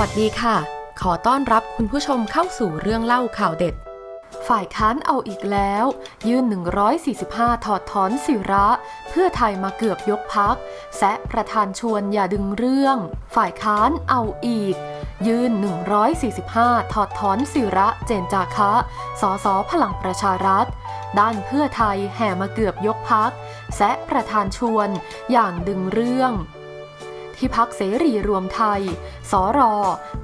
วัสดีค่ะ ขอต้อนรับคุณผู้ชมเข้าสู่เรื่องเล่าข่าวเด็ด ฝ่ายค้านเอาอีกแล้ว ยื่น 145 ถอดถอนศิระ เพื่อไทยมาเกือบยกพักแซะประธานชวนอย่าดึงเรื่อง ฝ่ายค้านเอาอีก ยื่น 145 ถอดถอนศิระเจนจาคะ สสพลังประชารัฐ ด้านเพื่อไทยแห่มาเกือบยกพักแซะประธานชวน อย่างดึงเรื่อง ที่พักเสรีรวมไทย สร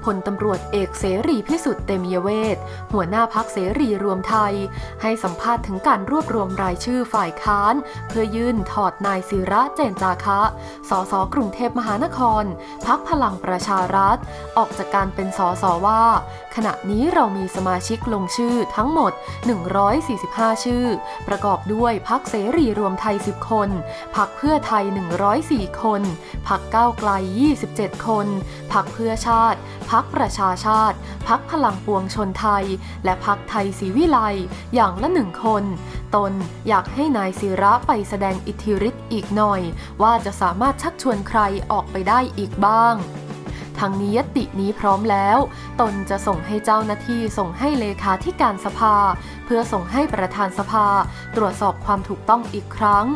พลตำรวจเอกเสรีพิสุทธิ์เตมียเวทหัวหน้าพักเสรีรวมไทย ให้สัมภาษณ์ถึงการรวบรวมรายชื่อฝ่ายค้าน เพื่อยื่นถอดนายศิระเจนจาคะ สสกรุงเทพมหานคร พักพลังประชารัฐ ออกจากการเป็นสสว่า ขณะนี้เรามีสมาชิกลงชื่อทั้งหมด 145 ชื่อ ประกอบด้วยพักเสรีรวมไทย 10 คน พักเพื่อไทย 104 คน พักก้าวไกล27 คน พักเพื่อชาติ พักประชาชาติ พักพลังปวงชนไทย และพักไทยศรีวิไลอย่างละหนึ่งคน ตนอยากให้นายศิระไปแสดงอิทธิฤทธิ์อีกหน่อย ว่าจะสามารถชักชวนใครออกไปได้อีกบ้าง ทางนี้ยตินี้พร้อมแล้ว ตนจะส่งให้เจ้าหน้าที่ส่งให้เลขาธิการสภา เพื่อส่งให้ประธานสภา ตรวจสอบความถูกต้องอีกครั้ง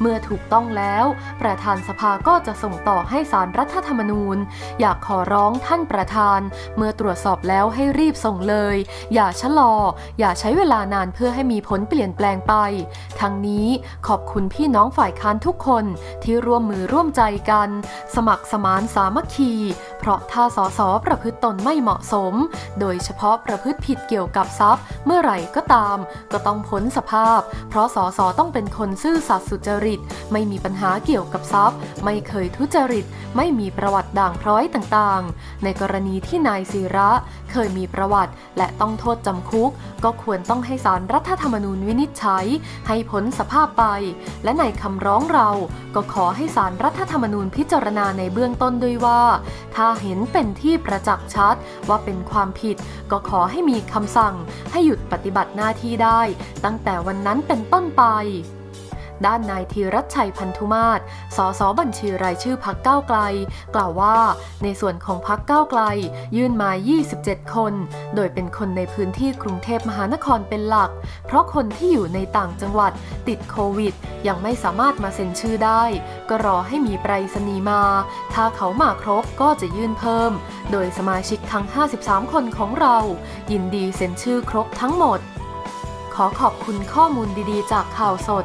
เมื่อถูกต้องแล้ว ประธานสภาก็จะส่งต่อให้สารรัฐธรรมนูญ อยากขอร้องท่านประธาน เมื่อตรวจสอบแล้วให้รีบส่งเลย อย่าชะลอ อย่าใช้เวลานานเพื่อให้มีผลเปลี่ยนแปลงไป ทั้งนี้ขอบคุณพี่น้องฝ่ายค้านทุกคนที่ร่วมมือร่วมใจกัน สมัครสมานสามัคคีเพราะถ้าสสประพฤติตนไม่เหมาะสม โดยเฉพาะประพฤติผิดเกี่ยวกับทรัพย์ เมื่อไหร่ก็ตาม ก็ต้องพ้นสภาพ เพราะสสต้องเป็นคนซื่อสัตย์สุจริต ไม่มีปัญหาเกี่ยวกับทรัพย์ ไม่เคยทุจริต ไม่มีประวัติด่างพร้อยต่างๆ ในกรณีที่นายศิระเคยมีประวัติ และต้องโทษจำคุก ก็ควรต้องให้สารรัฐธรรมนูญวินิจฉัย ให้พ้นสภาพไป และในคำร้องเราก็ขอให้สารรัฐธรรมนูญพิจารณาในเบื้องต้นด้วยว่า ถ้าเห็นเป็นที่ประจักษ์ชัดว่าเป็นความผิด ก็ขอให้มีคำสั่งให้หยุดปฏิบัติหน้าที่ได้ ตั้งแต่วันนั้นเป็นต้นไป ด้านนายธีรัชชัยพันธุมาศสสบัญชีรายชื่อพักก้าวไกล กล่าวว่า ในส่วนของพักก้าวไกล ยื่นมา 27 คน โดยเป็นคนในพื้นที่กรุงเทพมหานครเป็นหลัก เพราะคนที่อยู่ในต่างจังหวัดติดโควิด ยังไม่สามารถมาเซ็นชื่อได้ ก็รอให้มีไปรษณีย์มา ถ้าเขามาครบก็จะยื่นเพิ่ม โดยสมาชิกทั้ง 53 คนของเรา ยินดีเซ็นชื่อครบทั้งหมด ขอขอบคุณข้อมูลดีๆ จากข่าวสด